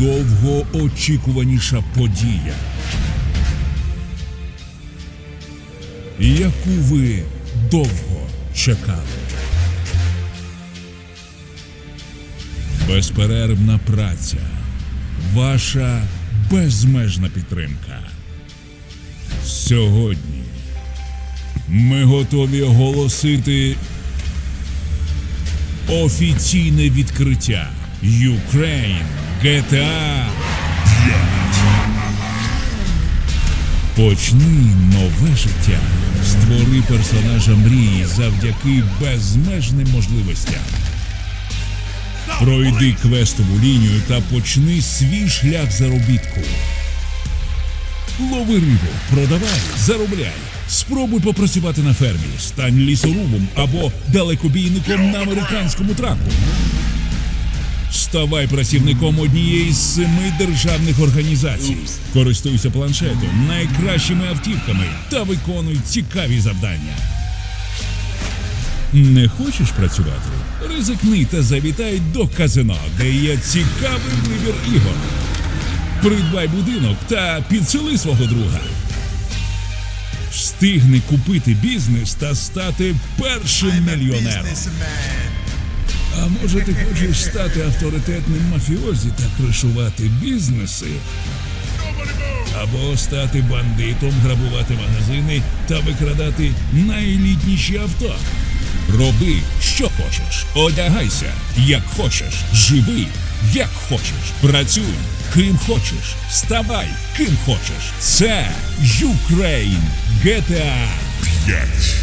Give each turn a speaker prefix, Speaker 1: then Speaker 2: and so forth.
Speaker 1: найдовгоочікуваніша подія, яку ви довго чекали. Безперервна праця, ваша безмежна підтримка. Сьогодні ми готові оголосити офіційне відкриття Ukraine GTA 5. Почни нове життя. Створи персонажа мрії завдяки безмежним можливостям. Пройди квестову лінію та почни свій шлях заробітку. Лови рибу, продавай, заробляй. Спробуй попрацювати на фермі, стань лісорубом або далекобійником на американському траку. Ставай працівником однієї з семи державних організацій. Користуйся планшетом, найкращими автівками та виконуй цікаві завдання. Не хочеш працювати? Ризикни та завітай до казино, де є цікавий вибір ігор. Придбай будинок та підсели свого друга. Встигни купити бізнес та стати першим мільйонером. А може ти хочеш стати авторитетним мафіозі та кришувати бізнеси? Або стати бандитом, грабувати магазини та викрадати найелітніші авто? Роби, що хочеш, одягайся, як хочеш, живи, як хочеш, працюй, ким хочеш, ставай, ким хочеш. Це Ukraine GTA 5.